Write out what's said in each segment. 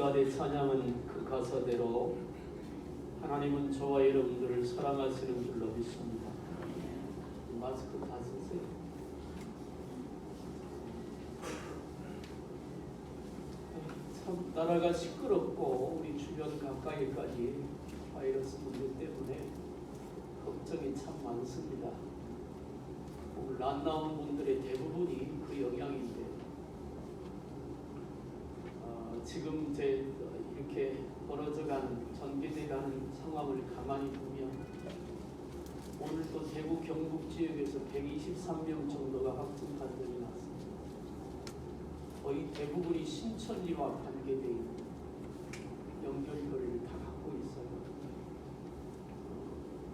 주간의 찬양은 그 가사대로 하나님은 저와 여러분들을 사랑하시는 줄로 믿습니다. 마스크 다 쓰세요. 참 나라가 시끄럽고 우리 주변 가까이까지 바이러스 문제 때문에 걱정이 참 많습니다. 오늘 안 나온 분들의 대부분이 그 어, 지금 제 이렇게 벌어져가는 전개돼가는 상황을 가만히 보면 오늘 또 대구 경북 지역에서 123명 정도가 확진 판정이 났습니다. 거의 대부분이 신천지와 관계돼 있는 연결고리를 다 갖고 있어요.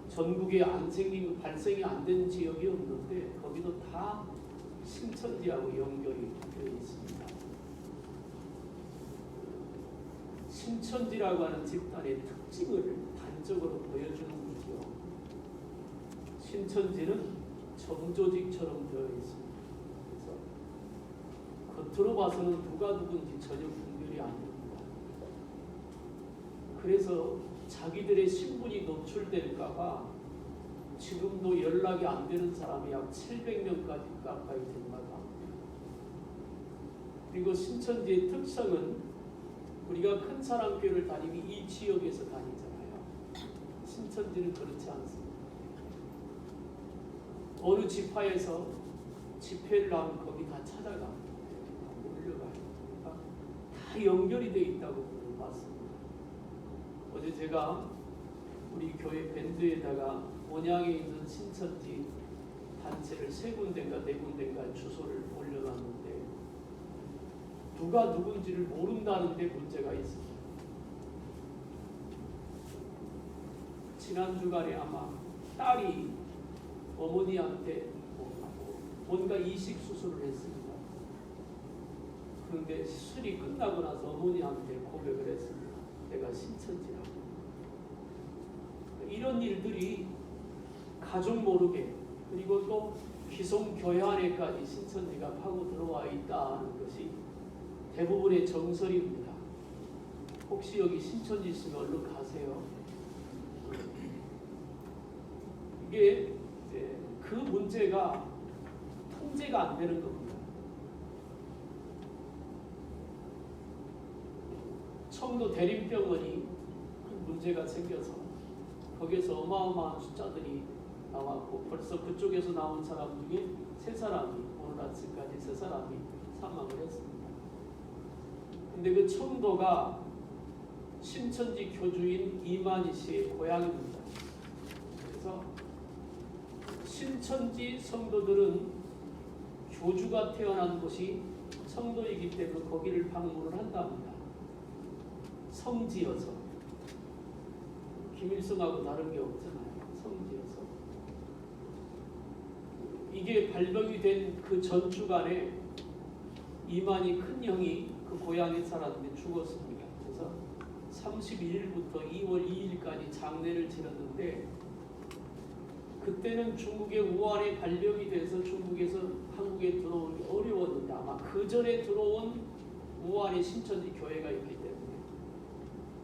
전국에 안 생긴 발생이 안 된 지역이 없는데 거기도 다 신천지하고 연결이 되어 있습니다. 신천지라고 하는 집단의 특징을 단적으로 보여주는 거죠. 신천지는 정조직처럼 되어 있습니다. 그래서 겉으로 봐서는 누가 누군지 전혀 분별이 안 됩니다. 그래서 자기들의 신분이 노출될까봐 지금도 연락이 안 되는 사람이 약 700명까지 가까이 된다고 합니다. 그리고 신천지의 특성은 우리가 큰 사랑교회를 다니면 이 지역에서 다니잖아요. 신천지는 그렇지 않습니다. 어느 지파에서 집회를 하면 거기 다. 몰려가요. 그러니까 다 연결이 돼 있다고 봤습니다. 어제 제가 우리 교회 밴드에다가 원양에 있는 신천지 단체를 세 군데인가 네 군데인가 주소를 올려놨는데 누가 누군지를 모른다는 데 문제가 있습니다. 지난 주간에 아마 딸이 어머니한테 뭔가 이식 수술을 했습니다. 그런데 수술이 끝나고 나서 어머니한테 고백을 했습니다. 내가 신천지라고. 이런 일들이 가족 모르게 그리고 또 기성 교회 안에까지 신천지가 파고 들어와 있다는 것이 대부분의 정설입니다. 혹시 여기 신천지 있으면 얼른 가세요. 이게 이제 그 문제가 통제가 안 되는 겁니다. 청도 대림병원이 큰 문제가 생겨서 거기에서 어마어마한 숫자들이 나왔고 벌써 그쪽에서 나온 사람 중에 세 사람이 오늘 아침까지 세 사람이 사망을 했습니다. 근데 그 청도가 신천지 교주인 이만희 씨의 고향입니다. 그래서 신천지 성도들은 교주가 태어난 곳이 청도이기 때문에 거기를 방문을 한답니다. 성지여서 김일성하고 다른 게 없잖아요. 성지여서 이게 발병이 된 그 전주간에 이만희 큰 형이 그 고향에 살았는데 죽었습니다. 그래서 31일부터 2월 2일까지 장례를 치렀는데 그때는 중국의 우한에 발병이 돼서 중국에서 한국에 들어오기 어려웠는데 아마 그 전에 들어온 우한에 신천지 교회가 있기 때문에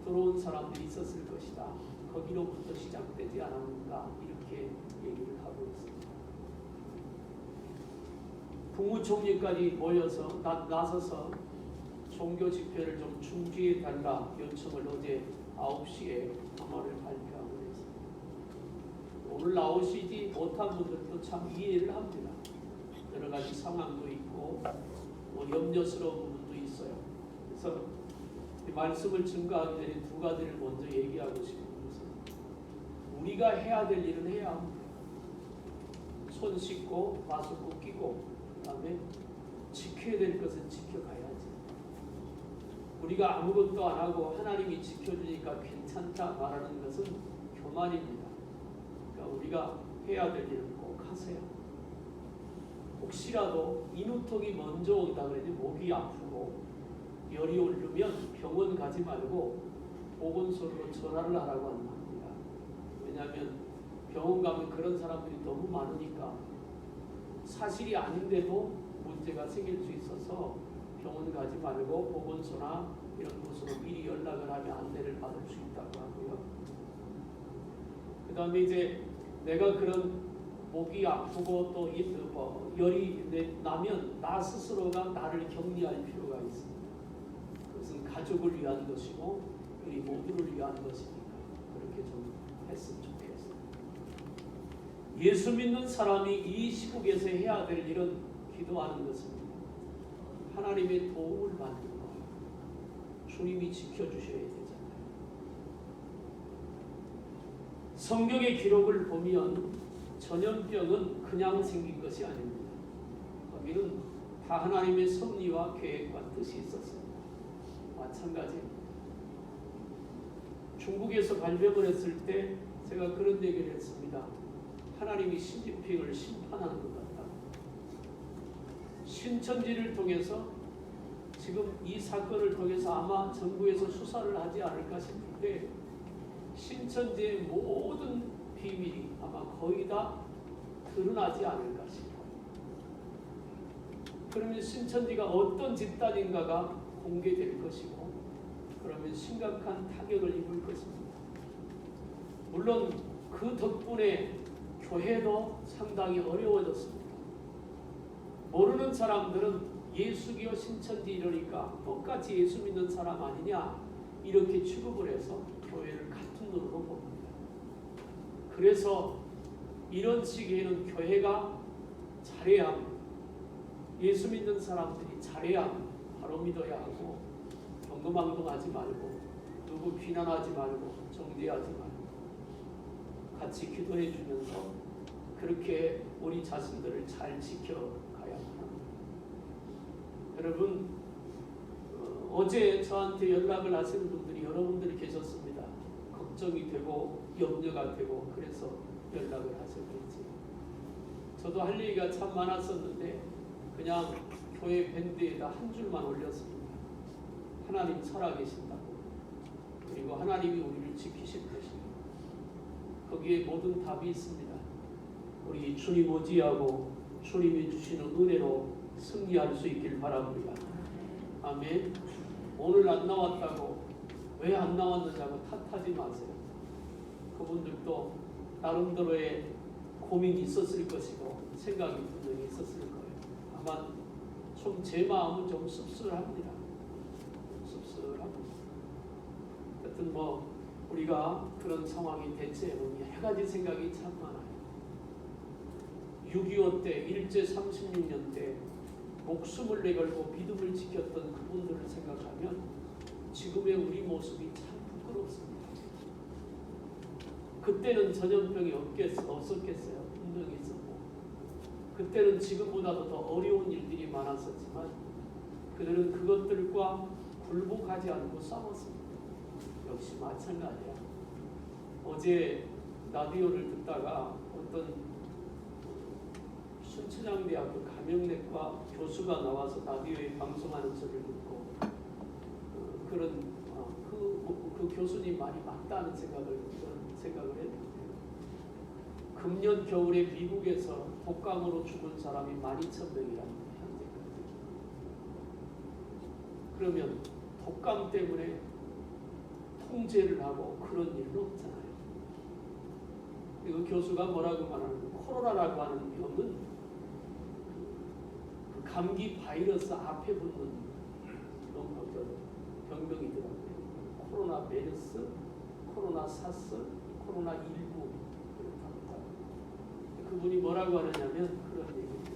들어온 사람들이 있었을 것이다. 거기로부터 시작되지 않았는가 이렇게 얘기를 하고 있습니다. 국무총리까지 모여서 나, 나서서 종교 집회를 좀 중지해 달라 요청을 어제 9시에 담화를 발표하고 있습니다. 오늘 나오시지 못한 분들도 참 이해를 합니다. 여러 가지 상황도 있고 뭐 염려스러운 부분도 있어요. 그래서 말씀을 증거하기 전에 두 가지를 먼저 얘기하고 싶은 것은 우리가 해야 될 일은 해야 합니다. 손 씻고 마스크 끼고 그다음에 지켜야 될 것은 지켜가야지. 우리가 아무것도 안 하고 하나님이 지켜주니까 괜찮다 말하는 것은 교만입니다. 그러니까 우리가 해야 될 일은 꼭 하세요. 혹시라도 인후통이 먼저 온다 그러지 목이 아프고 열이 오르면 병원 가지 말고 보건소로 전화를 하라고 합니다. 왜냐하면 병원 가면 그런 사람들이 너무 많으니까 사실이 아닌데도 문제가 생길 수 있어서 병원 가지 말고 보건소나 이런 곳으로 미리 받을 수 있다고 하고요. 그 다음에 이제 내가 그런 목이 아프고 또 이- 뭐 열이 내- 나면 나 스스로가 나를 격리할 필요가 있습니다. 그것은 가족을 위한 것이고 우리 모두를 위한 것이니까 그렇게 좀 했으면 좋겠어요. 예수 믿는 사람이 이 시국에서 해야 될 일은 기도하는 것입니다. 하나님의 도움을 받는 것. 주님이 지켜주셔야 되잖아요. 성경의 기록을 보면 전염병은 그냥 생긴 것이 아닙니다. 거기는 다 하나님의 섭리와 계획과 뜻이 있었습니다. 마찬가지입니다. 중국에서 발병을 했을 때 제가 그런 얘기를 했습니다. 하나님이 시진핑을 심판하는 것 같다. 신천지를 통해서 지금 이 사건을 통해서 아마 정부에서 수사를 하지 않을까 싶은데 신천지의 모든 비밀이 아마 거의 다 드러나지 않을까 싶어요. 그러면 신천지가 어떤 집단인가가 공개될 것이고 그러면 심각한 타격을 입을 것입니다. 물론 그 덕분에 교회도 상당히 어려워졌습니다. 모르는 사람들은 예수교 신천지 이러니까 똑같이 예수 믿는 사람 아니냐 이렇게 취급을 해서 교회를 같은 눈으로 봅니다. 그래서 이런 시기에는 교회가 잘해야. 예수 믿는 사람들이 잘해야 바로 믿어야 하고 경거망동하지 말고 누구 비난하지 말고 정죄하지 말고 같이 기도해 주면서 그렇게 우리 자신들을 잘 합니다. 여러분 어, 어제 저한테 연락을 하시는 분들이 여러분들이 계셨습니다. 걱정이 되고 염려가 되고 그래서 연락을 하셨겠지. 저도 할 얘기가 참 많았었는데 그냥 교회 밴드에다 한 줄만 올렸습니다. 하나님 살아계신다고. 그리고 하나님이 우리를 지키실 것입니다. 거기에 모든 답이 있습니다. 우리 주님 의지하고 주님이 주시는 은혜로 승리할 수 있길 바랍니다. 아멘. 오늘 안 나왔다고 왜 안 나왔느냐고 탓하지 마세요. 그분들도 나름대로의 고민이 있었을 것이고 생각이 분명히 있었을 거예요. 아마 좀 제 마음은 좀 씁쓸합니다. 씁쓸합니다. 하여튼 뭐 우리가 그런 상황이 대체해보니 여러 가지 생각이 참 많아요. 6.25 때, 일제 36년 때 목숨을 내걸고 믿음을 지켰던 그분들을 생각하면 지금의 우리 모습이 참 부끄럽습니다. 그때는 전염병이 없겠, 없었겠어요. 분명히 있었고 그때는 지금보다도 더 어려운 일들이 많았었지만 그들은 그것들과 굴복하지 않고 싸웠습니다. 역시 마찬가지야. 어제 라디오를 듣다가 어떤 순천향대학교 감염내과 교수가 나와서 라디오에 방송하는 소리를 듣고 어, 그런 어, 그, 그 교수님 말이 맞다는 생각을 생각을 했는데 금년 겨울에 미국에서 독감으로 죽은 사람이 12,000명이랍니다. 현재까지. 그러면 독감 때문에 통제를 하고 그런 일은 없잖아요. 그리고 교수가 뭐라고 말하는 코로나라고 하는 병은 그 감기 바이러스 앞에 붙는 그런 어떤 병명이더라고요. 코로나 메르스, 코로나 사스, 코로나 19 그렇다고 그분이 뭐라고 하느냐면 그런 얘기입니다.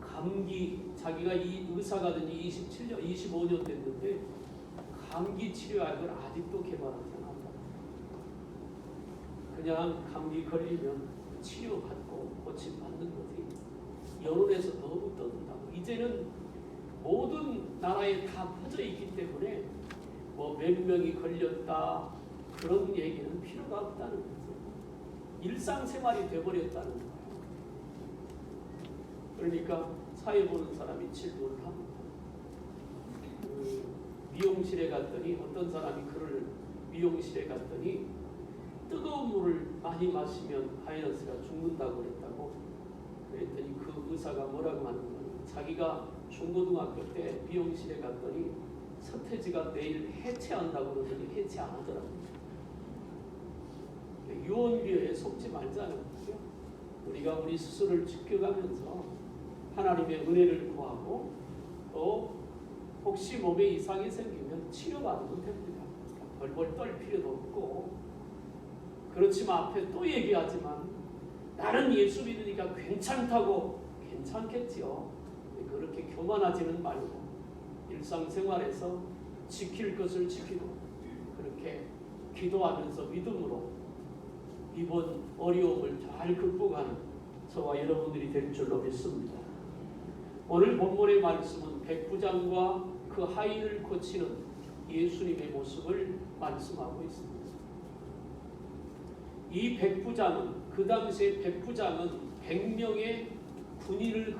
감기 자기가 이 의사가 된 지 27년, 25년 됐는데 감기 치료약을 아직도 개발하지 않았다. 그냥 감기 걸리면 치료받고 고침 받는 거지. 여론에서 너무 떠든다고. 이제는 모든 나라에 다 퍼져 있기 때문에 뭐 몇 명이 걸렸다 그런 얘기는 필요가 없다는 거죠. 일상생활이 돼버렸다는 거예요. 그러니까 사회 보는 사람이 질문을 합니다. 그 미용실에 갔더니 어떤 사람이 그를 미용실에 갔더니 뜨거운 물을 많이 마시면 바이러스가 죽는다고 그랬다고 그랬더니 그 의사가 뭐라고 하는. 자기가 중고등학교 때 미용실에 갔더니 서태지가 내일 해체한다고 그러더니 해체 안 하더라고요. 유언비어에 속지 말자는 거죠. 우리가 우리 스스로를 지켜가면서 하나님의 은혜를 구하고 또 혹시 몸에 이상이 생기면 치료받으면 됩니다. 벌벌 떨 필요도 없고 그렇지만 앞에 또 얘기하지만 나는 예수 믿으니까 괜찮다고 괜찮겠지요. 그렇게 교만하지는 말고 일상생활에서 지킬 것을 지키고 그렇게 기도하면서 믿음으로 이번 어려움을 잘 극복하는 저와 여러분들이 될 줄로 믿습니다. 오늘 본문의 말씀은 백부장과 그 하인을 고치는 예수님의 모습을 말씀하고 있습니다. 이 백부장은 그 당시에 백부장은 100명의 군인을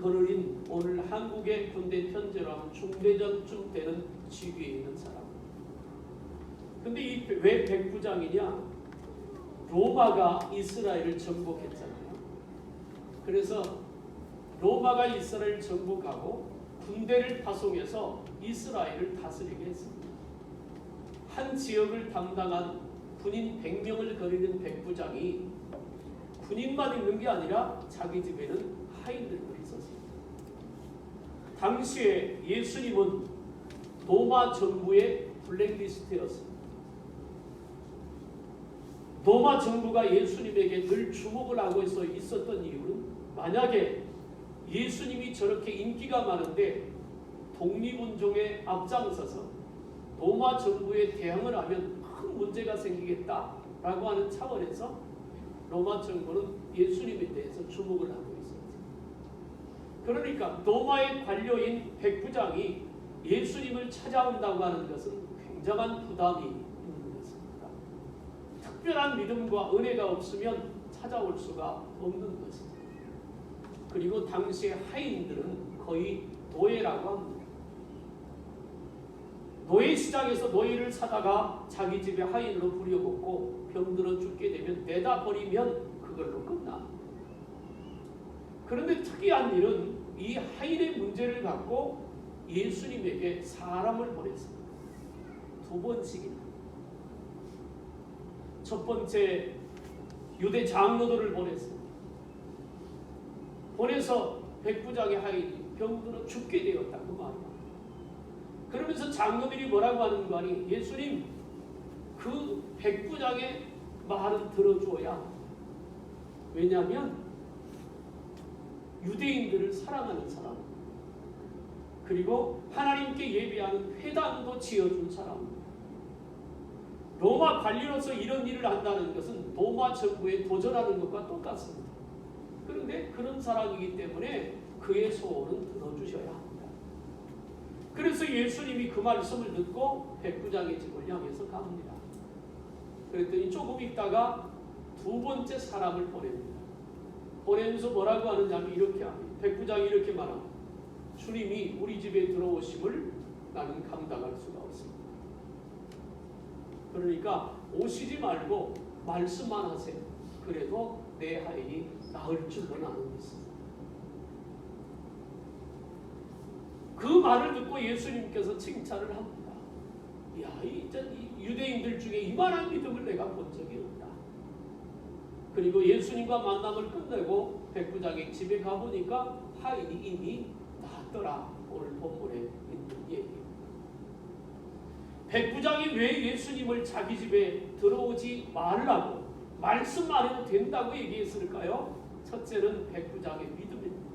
거느린 오늘 한국의 군대 편제로 하면 중대장쯤 되는 지위에 있는 사람. 근데 이 왜 백부장이냐? 로마가 이스라엘을 정복했잖아요. 그래서 로마가 이스라엘을 정복하고 군대를 파송해서 이스라엘을 다스리게 했습니다. 한 지역을 담당한 군인 100명을 거리는 백부장이 군인만 있는 게 아니라 자기 집에는 하인들도 있었습니다. 당시에 예수님은 로마 정부의 블랙리스트였습니다. 로마 정부가 예수님에게 늘 주목을 하고 있어 있었던 이유는 만약에 예수님이 저렇게 인기가 많은데 독립운동에 앞장서서 로마 정부에 대항을 하면 큰 문제가 생기겠다라고 하는 차원에서 로마 정부는 예수님에 대해서 주목을 하고. 그러니까 로마의 관료인 백부장이 예수님을 찾아온다고 하는 것은 굉장한 부담이 있는 것입니다. 특별한 믿음과 은혜가 없으면 찾아올 수가 없는 것입니다. 그리고 당시의 하인들은 거의 노예라고 합니다. 노예 시장에서 노예를 사다가 자기 집에 하인으로 부려먹고 병들어 죽게 되면 내다 버리면 그걸로 끝나. 그런데 특이한 일은 이 하인의 문제를 갖고 예수님에게 사람을 보냈습니다. 두 번씩이나. 첫 번째 유대 장로들을 보냈습니다. 보내서 백부장의 하인이 병들어 죽게 되었다고 말이야. 그러면서 장로들이 뭐라고 하는 거 아니? 예수님 그 백부장의 말은 들어줘야 왜냐하면 유대인들을 사랑하는 사람 그리고 하나님께 예배하는 회당도 지어준 사람 로마 관리로서 이런 일을 한다는 것은 로마 정부에 도전하는 것과 똑같습니다. 그런데 그런 사람이기 때문에 그의 소원은 들어주셔야 합니다. 그래서 예수님이 그 말씀을 듣고 백부장의 집을 향해서 갑니다. 그랬더니 조금 있다가 두 번째 사람을 보냅니다. 보내면서 뭐라고 하느냐면 이렇게 합니다. 백부장이 이렇게 말합니다. 주님이 우리 집에 들어오심을 나는 감당할 수가 없습니다. 그러니까 오시지 말고 말씀만 하세요. 그래도 내 하인이 나을 줄은 아는 것입니다. 그 말을 듣고 예수님께서 칭찬을 합니다. 야, 이 유대인들 중에 이만한 믿음을 내가 본 적이 없다. 그리고 예수님과 만남을 끝내고 백부장의 집에 가보니까 하인이 이미 나았더라. 오늘 본문에 있는 얘기입니다. 백부장이 왜 예수님을 자기 집에 들어오지 말라고 말씀만 해도 된다고 얘기했을까요? 첫째는 백부장의 믿음입니다.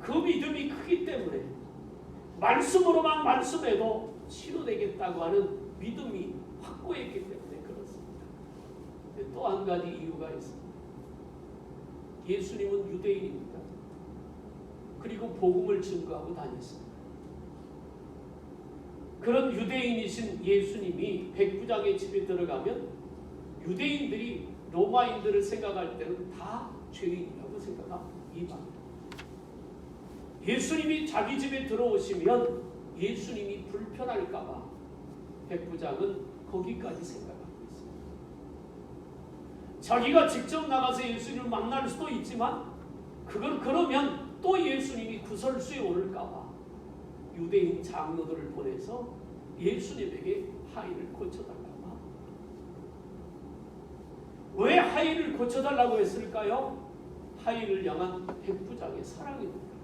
그 믿음이 크기 때문에 말씀으로만 말씀해도 치료되겠다고 하는 믿음이 확고했기 때문에. 또 한 가지 이유가 있습니다. 예수님은 유대인입니다. 그리고 복음을 증거하고 다녔습니다. 그런 유대인이신 예수님이 백부장의 집에 들어가면 유대인들이 로마인들을 생각할 때는 다 죄인이라고 생각합니다. 예수님이 자기 집에 들어오시면 예수님이 불편할까봐 백부장은 거기까지 생각하고 있습니다. 자기가 직접 나가서 예수님을 만날 수도 있지만 그걸 그러면 또 예수님이 구설수에 오를까봐 유대인 장로들을 보내서 예수님에게 하인을 고쳐달라고. 왜 하인을 고쳐달라고 했을까요? 하인을 향한 백부장의 사랑입니다.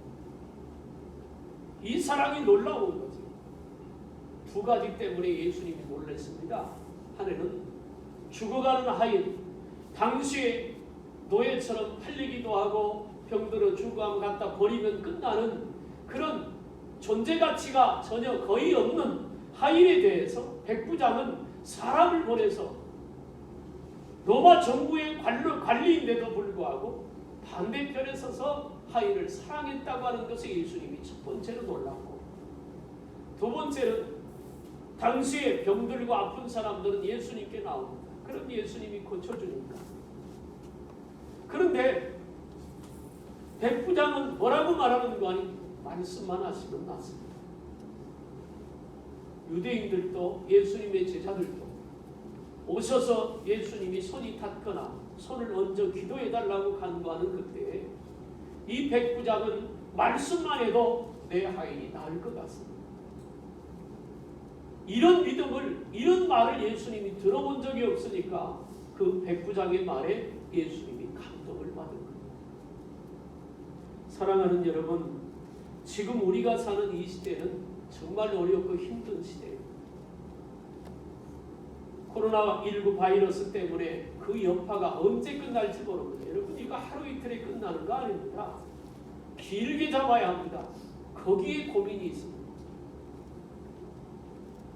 이 사랑이 놀라운 거죠. 두 가지 때문에 예수님이 놀랐습니다. 하나는 죽어가는 하인, 당시에 노예처럼 팔리기도 하고 병들어 죽어가면 갖다 버리면 끝나는 그런 존재 가치가 전혀 거의 없는 하인에 대해서 백부장은 사람을 보내서 로마 정부의 관리인데도 불구하고 반대편에 서서 하인을 사랑했다고 하는 것에 예수님이 첫 번째로 놀랐고 두 번째는 당시에 병들고 아픈 사람들은 예수님께 나옵니다. 그럼 예수님이 고쳐주니까. 그런데 백부장은 뭐라고 말하는 거 아니? 말씀만 하시면 낫습니다. 유대인들도 예수님의 제자들도 오셔서 예수님이 손이 닿거나 손을 얹어 기도해 달라고 간구하는 그때 이 백부장은 말씀만 해도 내 하인이 나을 것 같습니다. 이런 믿음을 이런 말을 예수님이 들어본 적이 없으니까 그 백부장의 말에 예수님이 감동을 받은 거예요. 사랑하는 여러분, 지금 우리가 사는 이 시대는 정말 어렵고 힘든 시대예요. 코로나19 바이러스 때문에 그 여파가 언제 끝날지 모릅니다. 여러분 이거 하루 이틀에 끝나는 거 아닙니다. 길게 잡아야 합니다. 거기에 고민이 있습니다.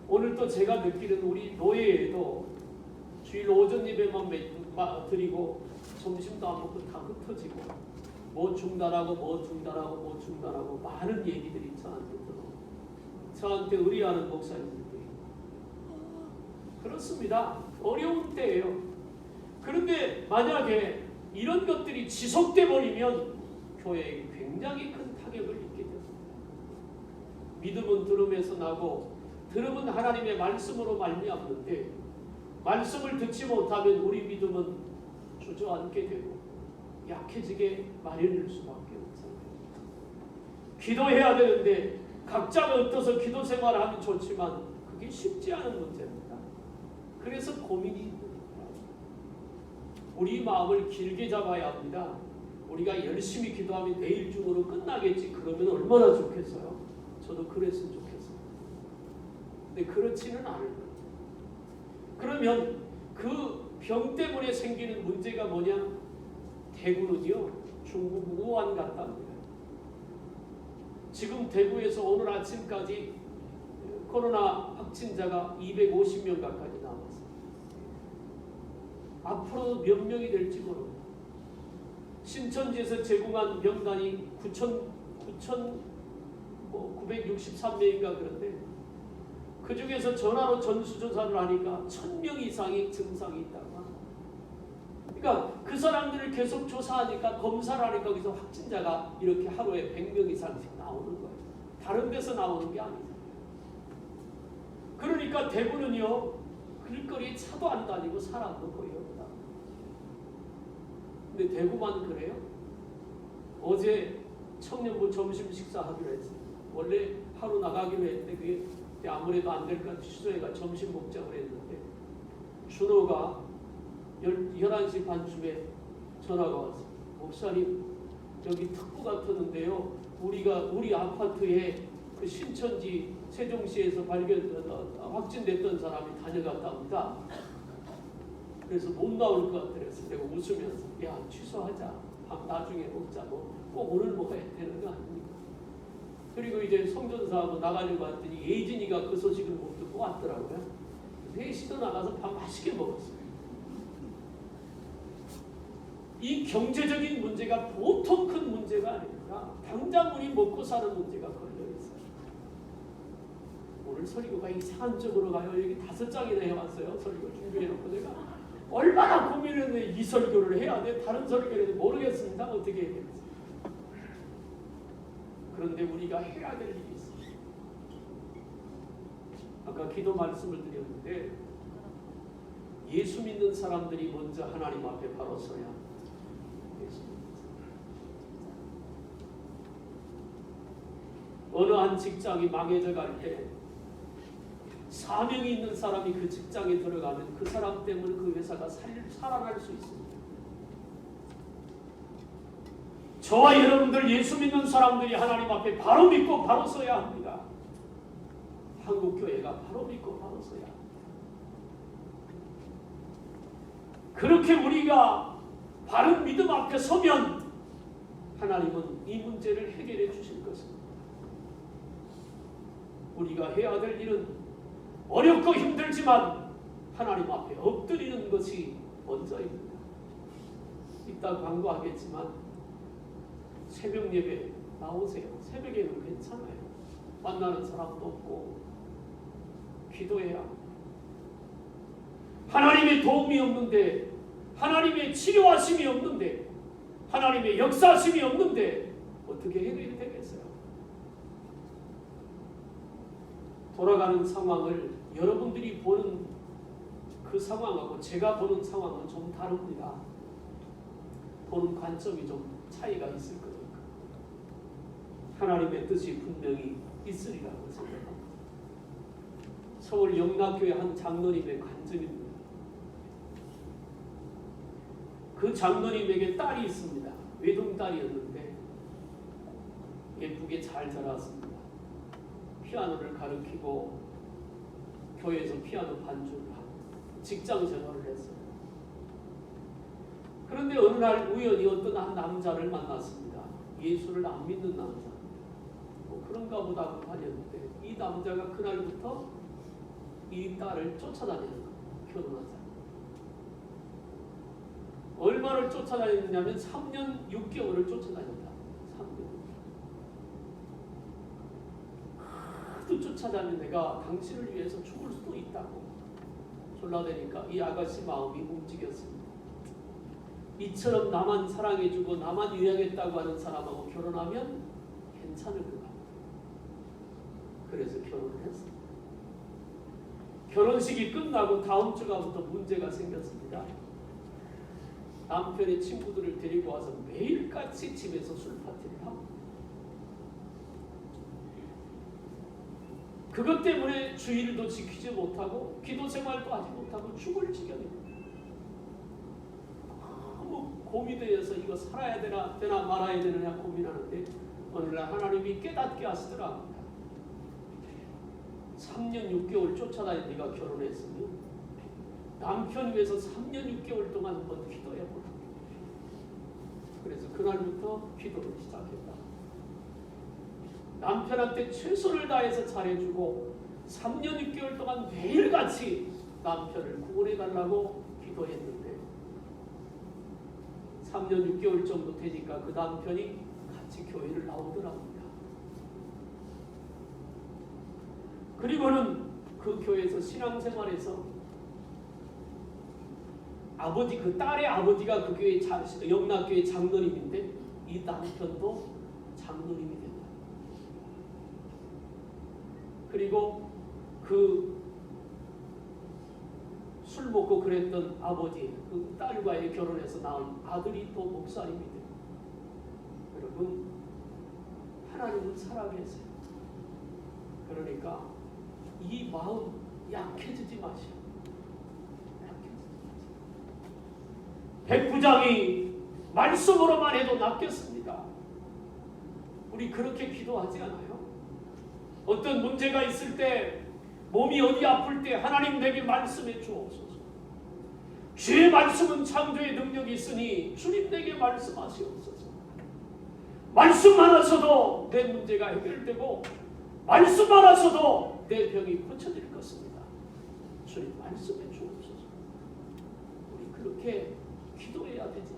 오늘 또 제가 느끼는 우리 노예에도 주일 오전 예배만 드리고 점심도 안 먹고 다 흩어지고 뭐 중단하고 뭐 중단하고 뭐 중단하고 많은 얘기들이 저한테 들어 저한테 의뢰하는 목사님들이 그렇습니다. 어려운 때예요. 그런데 만약에 이런 것들이 지속돼 버리면 교회에 굉장히 큰 타격을 입게 됩니다. 믿음은 들음에서 나고 들음은 하나님의 말씀으로 말미암는데 말씀을 듣지 못하면 우리 믿음은 주저앉게 되고 약해지게 마련일 수밖에 없잖아요. 기도해야 되는데 각자가 어떠서 기도 생활하면 좋지만 그게 쉽지 않은 문제입니다. 그래서 고민이 있는 거예요. 우리 마음을 길게 잡아야 합니다. 우리가 열심히 기도하면 내일 중으로 끝나겠지. 그러면 얼마나 좋겠어요. 저도 그랬으면 좋겠어요. 근데 그렇지는 않을 거예요. 그러면 그 병 때문에 생기는 문제가 뭐냐? 대구는요 중국 우한 같답니다. 지금 대구에서 오늘 아침까지 코로나 확진자가 250명 가까이 나왔어요. 앞으로 몇 명이 될지 모릅니다. 신천지에서 제공한 명단이 9천 9천 뭐 963명인가 그런데 그 중에서 전화로 전수조사를 하니까 1000명 이상의 증상이 합니다. 그러니까 그 사람들을 계속 조사하니까 검사를 하니까 거기서 확진자가 이렇게 하루에 100명 이상씩 나오는 거예요. 다른 데서 나오는 게 아니죠. 그러니까 대구는요 길거리에 차도 안 다니고 사람도 거의 없다. 근데 대구만 그래요? 어제 청년부 점심 식사하기로 했어요. 원래 하루 나가기로 했는데 그게 아무래도 안될것 같아 취소해가 점심 먹자고 했는데 준호가 11시 반쯤에 전화가 왔어요. 목사님 여기 특구 같았는데요. 우리가 우리 아파트에 그 신천지 세종시에서 발견 어, 확진됐던 사람이 다녀갔다 옵니다. 그래서 못 나올 것 같아 그래서 내가 웃으면서 야 취소하자. 밤 나중에 먹자고 꼭 오늘 먹어야 되는 거 아닙니까? 그리고 이제 성전사하고 나가려고 했더니 예진이가 그 소식을 못 듣고 왔더라고요. 셋이도 나가서 밥 맛있게 먹었어요. 이 경제적인 문제가 보통 큰 문제가 아닙니다. 당장 우리 먹고 사는 문제가 걸려 있어요. 오늘 설교가 이상한 쪽으로 가요. 여기 다섯 장이나 해왔어요. 설교 준비해놓고 내가 얼마나 고민했는데 이 설교를 해야 돼? 다른 설교를 모르겠습니다. 어떻게 해야 될지. 그런데 우리가 해야 될 일이 있어요. 아까 기도 말씀을 드렸는데 예수 믿는 사람들이 먼저 하나님 앞에 바로 서야 어느 한 직장이 망해져 갈 때 사명이 있는 사람이 그 직장에 들어가면 그 사람 때문에 그 회사가 살, 살아날 수 있습니다. 저와 여러분들 예수 믿는 사람들이 하나님 앞에 바로 믿고 바로 서야 합니다. 한국 교회가 바로 믿고 바로 서야 합니다. 그렇게 우리가 바른 믿음 앞에 서면 하나님은 이 문제를 해결해 주실 것입니다. 우리가 해야 될 일은 어렵고 힘들지만 하나님 앞에 엎드리는 것이 먼저입니다. 이따 광고하겠지만 새벽 예배 나오세요. 새벽에는 괜찮아요. 만나는 사람도 없고 기도해야. 하나님의 도움이 없는데 하나님의 치료하심이 없는데 하나님의 역사하심이 없는데 어떻게 해결이 되겠어요? 돌아가는 상황을 여러분들이 보는 그 상황하고 제가 보는 상황은 좀 다릅니다. 보는 관점이 좀 차이가 있을 거니까. 하나님의 뜻이 분명히 있으리라고 생각합니다. 서울 영락교회 한 장로님의 관점입니다. 그 장로님에게 딸이 있습니다. 외동딸이었는데 예쁘게 잘 자랐습니다. 피아노를 가르치고 교회에서 피아노 반주를 하고 직장 생활을 했어요. 그런데 어느 날 우연히 어떤 한 남자를 만났습니다. 예수를 안 믿는 남자. 뭐 그런가 보다 하고 다녔는데 이 남자가 그날부터 이 딸을 쫓아다니는 거예요. 결혼하자. 얼마를 쫓아다녔냐면 3년 6개월을 쫓아다녔다. 3년. 하도 쫓아다니는 내가 당신을 위해서 죽을 수도 있다고 졸라대니까 이 아가씨 마음이 움직였습니다. 이처럼 나만 사랑해주고 나만 위하겠다고 하는 사람하고 결혼하면 괜찮을 것 같다. 그래서 결혼을 했습니다. 결혼식이 끝나고 다음 주가부터 문제가 생겼습니다. 남편의 친구들을 데리고 와서 매일같이 집에서 술 파티를 하고 그것 때문에 주일도 지키지 못하고 기도 생활도 하지 못하고 죽을 지경입니다. 너무 고민되어서 이거 살아야 되나 되나 말아야 되느냐 고민하는데 오늘날 하나님이 깨닫게 하시더랍니다. 3년 6개월 쫓아다닌 네가 결혼했으니 남편 위해서 3년 6개월 동안 한번 기도해보라. 그래서 그날부터 기도를 시작했다. 남편한테 최선을 다해서 잘해주고 3년 6개월 동안 매일같이 남편을 구원해달라고 기도했는데 3년 6개월 정도 되니까 그 남편이 같이 교회를 나오더랍니다. 그리고는 그 교회에서 신앙생활에서 아버지 그 딸의 아버지가 그 교회 자, 영락 교회 장로님인데 이 남편도 장로님이 된다. 그리고 그 술 먹고 그랬던 아버지 그 딸과의 결혼해서 낳은 아들이 또 목사님이 됩니다. 여러분 하나님은 살아계세요. 그러니까 이 마음 약해지지 마시오. 백부장이 말씀으로만 해도 낫겠습니다. 우리 그렇게 기도하지 않아요? 어떤 문제가 있을 때 몸이 어디 아플 때 하나님 내게 말씀해 주옵소서. 주의 말씀은 창조의 능력이 있으니 주님 내게 말씀하시옵소서. 말씀만 하셔도 내 문제가 해결되고 말씀만 하셔도 내 병이 고쳐질 것입니다. 주님 말씀해 주옵소서. 우리 그렇게 기도해야 되지?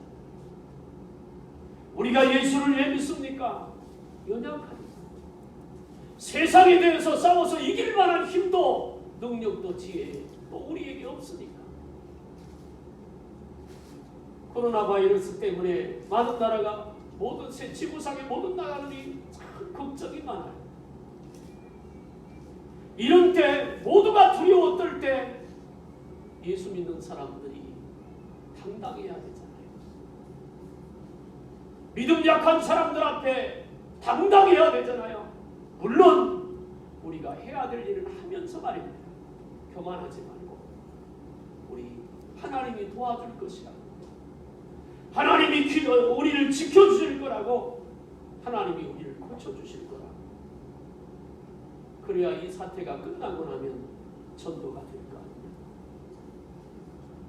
우리가 예수를 왜 믿습니까? 연약하니까. 세상에 대해서 싸워서 이길 만한 힘도 능력도 지혜도 우리에게 없으니까. 코로나 바이러스 때문에 많은 나라가 모든 세 지구상의 모든 나라들이 참 걱정이 많아요. 이런 때 모두가 두려워 떨때 예수 믿는 사람들이 당당해야 되잖아요. 믿음 약한 사람들 앞에 당당해야 되잖아요. 물론 우리가 해야 될 일을 하면서 말입니다. 교만하지 말고 우리 하나님이 도와줄 것이라. 하나님이 기- 우리를 지켜주실 거라고 하나님이 우리를 고쳐주실 거라. 그래야 이 사태가 끝나고 나면 전도가 아니냐.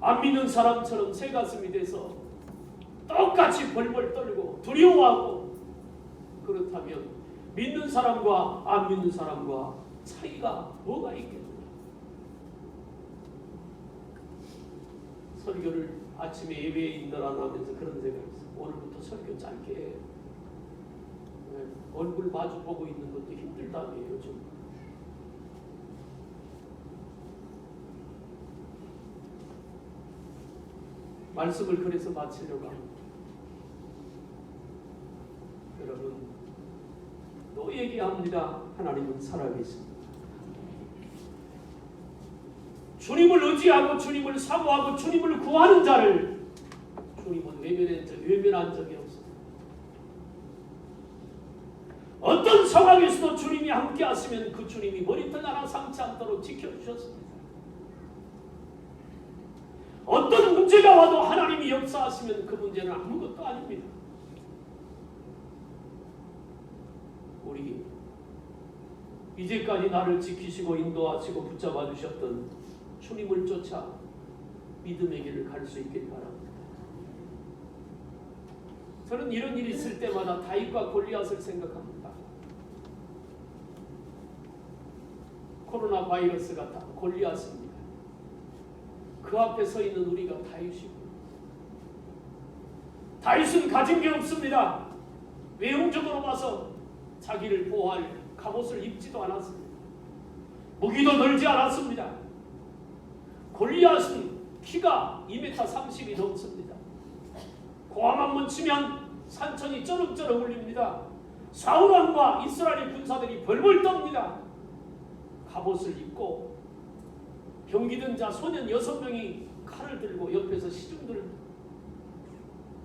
안 믿는 사람처럼 새 가슴이 돼서 똑같이 벌벌 떨고 두려워하고 그렇다면 믿는 사람과 안 믿는 사람과 차이가 뭐가 있겠느냐. 설교를 아침에 예배에 있느라 하면서 그런 생각이 있어. 오늘부터 설교 짧게 해. 네, 얼굴 마주 보고 있는 것도 힘들다며 요즘. 말씀을 그래서 마치려고 합니다. 여러분, 너에게 합니다. 하나님은 살아계십니다. 주님을 의지하고 주님을 사모하고 주님을 구하는 자를 주님은 외면한, 적, 외면한 적이 없습니다. 어떤 상황에서도 주님이 함께 하시면 그 주님이 머리털 하나 상치 않도록 지켜주셨습니다. 어떤 문제가 와도 하나님이 역사하시면 그 문제는 아무것도 아닙니다. 우리 이제까지 나를 지키시고 인도하시고 붙잡아 주셨던 주님을 쫓아 믿음의 길을 갈 수 있길 바랍니다. 저는 이런 일이 있을 때마다 다윗과 골리앗을 생각합니다. 코로나 바이러스가 다 골리앗입니다. 그 앞에 서 있는 우리가 다윗이고 다윗은 가진 게 없습니다. 외형적으로 봐서 자기를 보호할 갑옷을 입지도 않았습니다. 무기도 늘지 않았습니다. 골리앗은 키가 2m 30이 넘습니다. 고함 한 번 치면 산천이 쩌렁쩌렁 울립니다. 사울왕과 이스라엘 군사들이 벌벌 떱니다. 갑옷을 입고 병기든 자 소년 여섯 명이 칼을 들고 옆에서 시중들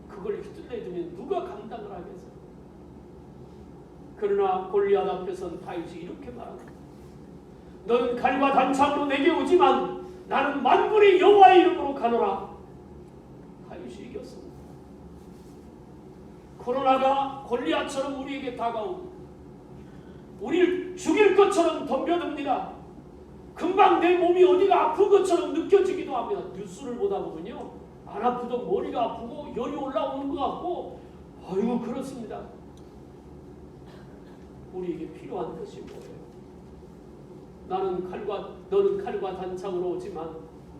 그걸 휘둘러주면 누가 감당을 하겠어요? 그러나 골리앗 앞에선 다윗이 이렇게 말합니다. 너는 칼과 단창으로 내게 오지만 나는 만군의 여호와의 이름으로 가노라. 다윗이 이겼습니다. 코로나가 골리앗처럼 우리에게 다가오고 우리를 죽일 것처럼 덤벼듭니다. 금방 내 몸이 어디가 아픈 것처럼 느껴지기도 합니다. 뉴스를 보다 보면요. 안 아프던 머리가 아프고 열이 올라오는 것 같고 아이고 그렇습니다. 우리에게 필요한 것이 뭐예요? 나는 칼과 너는 칼과 단창으로 오지만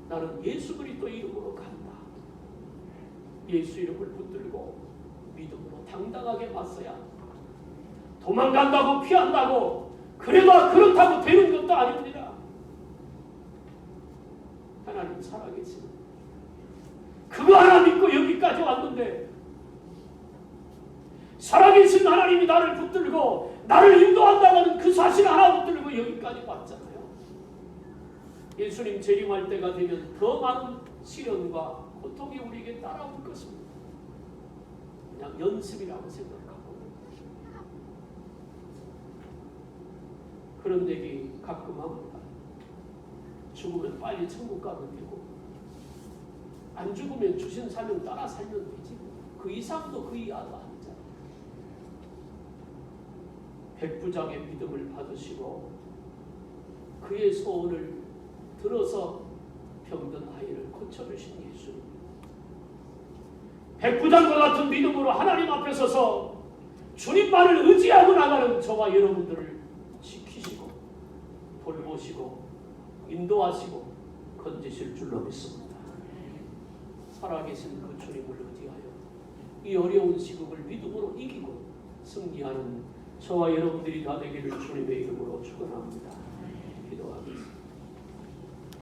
나는 예수 그리스도 이름으로 간다. 예수 이름을 붙들고 믿음으로 당당하게 맞서야. 도망간다고 피한다고 그래도 그렇다고 되는 것도 아닙니다. 하나님 살아계십니다. 그거 하나 믿고 여기까지 왔는데 살아계신 하나님이 나를 붙들고 나를 인도한다는 그 사실 하나 붙들고 여기까지 왔잖아요. 예수님 재림할 때가 되면 더 많은 시련과 고통이 우리에게 따라올 것입니다. 그냥 연습이라고 생각하고 그런 얘기 가끔 합니다. 죽으면 빨리 천국 가면 되고 안 죽으면 주신 사명 따라 살면 되지. 그 이상도 그 이하도 아니잖아. 백부장의 믿음을 받으시고 그의 소원을 들어서 병든 아이를 고쳐주신 예수님. 백부장과 같은 믿음으로 하나님 앞에 서서 주님만을 의지하고 나가는 저와 여러분들을 지키시고 돌보시고 인도하시고 건지실 줄로 믿습니다. 살아계신 그 주님을 의지하여 이 어려운 시국을 믿음으로 이기고 승리하는 저와 여러분들이 다 되기를 주님의 이름으로 축원합니다. 기도하겠습니다.